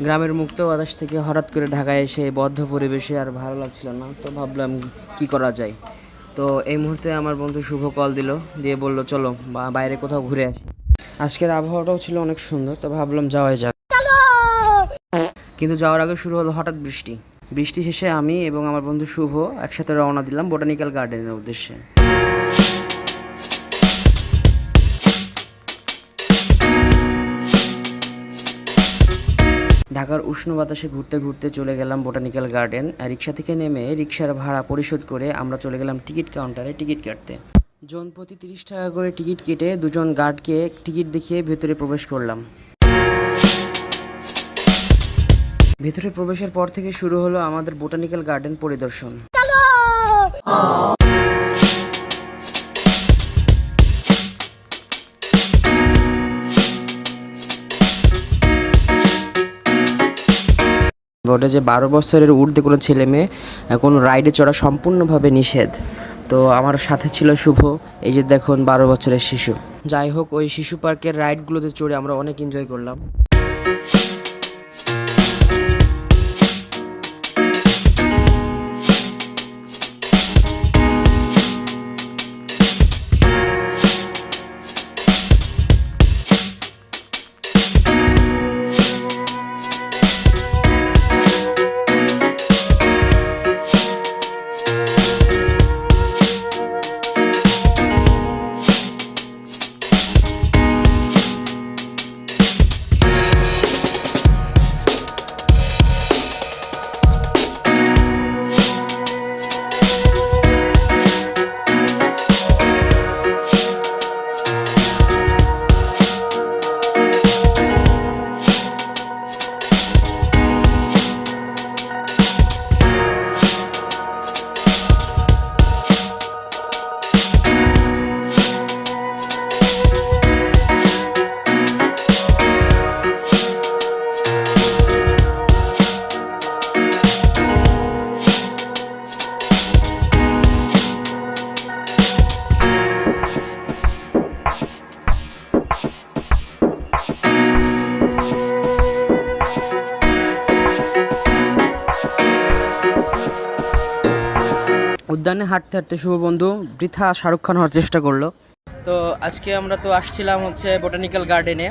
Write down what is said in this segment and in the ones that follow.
গ্রামের মুক্ত বাতাস থেকে হঠাৎ করে ঢাকায় এসে বদ্ধ পরিবেশে আর ভালো লাগছিল না তো ভাবলাম কি করা যায়। তো এই মুহূর্তে আমার বন্ধু শুভ কল দিল দিয়ে বলল চলো বা- বাইরে কোথাও ঘুরে আসি। আজকের আবহাওয়াটাও ছিল অনেক সুন্দর তো ভাবলাম যাওয়াই যাক। কিন্তু যাওয়ার আগে শুরু হলো হঠাৎ বৃষ্টি। বৃষ্টি শেষে আমি এবং আমার বন্ধু শুভ একসাথে রওনা দিলাম বোটানিক্যাল গার্ডেনের উদ্দেশ্যে। ঢাকার উষ্ণ বাতাসে ঘুরতে ঘুরতে চলে গেলাম বোটানিক্যাল গার্ডেন। রিক্সা থেকে নেমে রিক্সার ভাড়া পরিশোধ করে আমরা চলে গেলাম টিকিট কাউন্টারে টিকিট কাটতে। জন প্রতি তিরিশ টাকা করে টিকিট কেটে দুজন গার্ডকে টিকিট দেখিয়ে ভেতরে প্রবেশ করলাম। ভেতরে প্রবেশের পর থেকে শুরু হলো আমাদের বোটানিক্যাল গার্ডেন পরিদর্শন। বোর্ডে যে বারো বছরের ঊর্ধ্বে কোনো ছেলে মেয়ে কোনো রাইডে চড়া সম্পূর্ণভাবে নিষেধ। তো আমার সাথে ছিল শুভ, এই যে দেখুন বারো বছরের শিশু। যাই হোক, ওই শিশু পার্কের রাইডগুলোতে চড়ে আমরা অনেক এনজয় করলাম। উদ্যানে হাঁটতে হাঁটতে শুভ বন্ধু বৃথা শাহরুখ খান হওয়ার চেষ্টা করল। তো আজকে আমরা তো আসছিলাম হচ্ছে বোটানিক্যাল গার্ডেনে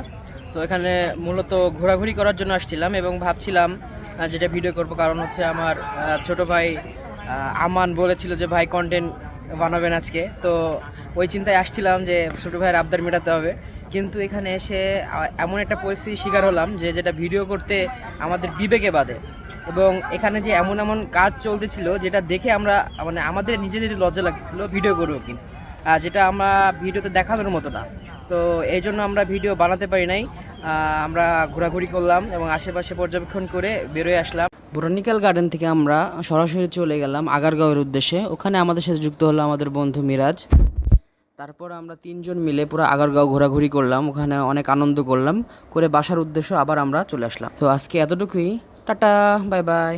তো এখানে মূলত ঘোরাঘুরি করার জন্য আসছিলাম এবং ভাবছিলাম যেটা ভিডিও করব, কারণ হচ্ছে আমার ছোট ভাই আমান বলেছিল যে ভাই কন্টেন্ট বানাবেন আজকে। তো ওই চিন্তায় আসছিলাম যে ছোটো ভাইয়ের আবদার মেটাতে হবে। কিন্তু এখানে এসে এমন একটা পরিস্থিতির শিকার হলাম যে যেটা ভিডিও করতে আমাদের বিবেকে বাদে এবং এখানে যে এমন এমন কাজ চলতেছিল, যেটা দেখে আমরা মানে আমাদের নিজেদের লজ্জা লাগছিল ভিডিও করব কিন্তু যেটা আমরা ভিডিওতে দেখানোর মতো না। তো এই জন্য আমরা ভিডিও বানাতে পারি নাই। আমরা ঘোরাঘুরি করলাম এবং আশেপাশে পর্যবেক্ষণ করে বেরোয় আসলাম। বোটানিক্যাল গার্ডেন থেকে আমরা সরাসরি চলে গেলাম আগারগাঁওয়ের উদ্দেশ্যে। ওখানে আমাদের সাথে যুক্ত হলো আমাদের বন্ধু মিরাজ। তারপর আমরা তিনজন মিলে পুরো আগারগাঁও ঘোরাঘুরি করলাম। ওখানে অনেক আনন্দ করলাম। করে বাসার উদ্দেশ্য আবার আমরা চলে আসলাম। তো আজকে এতটুকুই। Tata bye bye